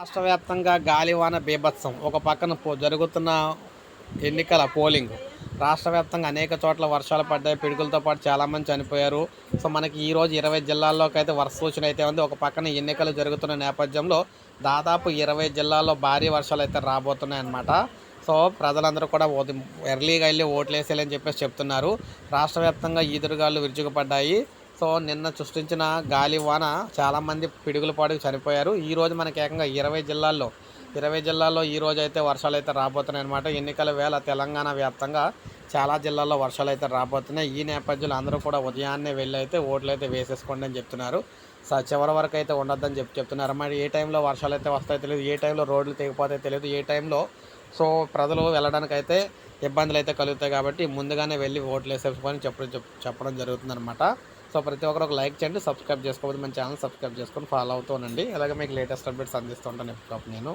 రాష్ట్ర వ్యాప్తంగా గాలివాన బీభత్సం. ఒక పక్కన పో- జరుగుతున్న ఎన్నికల పోలింగ్. రాష్ట్ర వ్యాప్తంగా అనేక చోట్ల వర్షాలు పడ్డాయి పిడుగులతో పాటు చాలామంది చనిపోయారు. సో మనకి ఈ రోజు ఇరవై జిల్లాల్లోకి అయితే వర్ష సూచన అయితే ఉంది. ఒక పక్కన ఎన్నికలు జరుగుతున్న నేపథ్యంలో దాదాపు ఇరవై జిల్లాల్లో భారీ వర్షాలు అయితే రాబోతున్నాయన్నమాట. సో ప్రజలందరూ కూడా ఎర్లీగా వెళ్ళి ఓట్లు వేసేయాలని చెప్పేసి చెప్తున్నారు. రాష్ట్ర వ్యాప్తంగా ఈదురుగాలు విరుచుకుపడ్డాయి. సో నిన్న సృష్టించిన గాలి వాన చాలామంది పిడుగుల పాడుకు చనిపోయారు. ఈరోజు మనకి ఏకంగా ఇరవై జిల్లాల్లో ఇరవై జిల్లాల్లో ఈ రోజు అయితే వర్షాలు అయితే రాబోతున్నాయి అనమాట ఎన్నికల వేళ తెలంగాణ వ్యాప్తంగా చాలా జిల్లాల్లో వర్షాలు అయితే రాబోతున్నాయి. ఈ నేపథ్యంలో అందరూ కూడా ఉదయాన్నే వెళ్ళి అయితే ఓట్లు అయితే వేసేసుకోండి అని చెప్తున్నారు. సో చివరి వరకు అయితే ఉండొద్దని చెప్పి చెప్తున్నారు. మరి ఏ టైంలో వర్షాలు అయితే వస్తాయో తెలియదు. ఏ టైంలో రోడ్లు తెగిపోతాయో తెలియదు. ఏ టైంలో సో ప్రజలు వెళ్ళడానికి అయితే ఇబ్బందులు అయితే కలుగుతాయి కాబట్టి ముందుగానే వెళ్ళి ఓట్లు వేసేసుకొని చెప్పడం చెప్పడం జరుగుతుందన్నమాట. సో ప్రతి ఒక్కరు ఒక లైక్ చేయండి సబ్స్క్రైబ్ చేసుకోవద్దు. మన ఛానల్ సబ్స్క్రైబ్ చేసుకొని ఫాలో అవుతూ ఉండండి. అలాగే మీకు లేటెస్ట్ అప్డేట్స్ అందిస్తూ ఉంటాను ఎప్పటికప్పుడు నేను.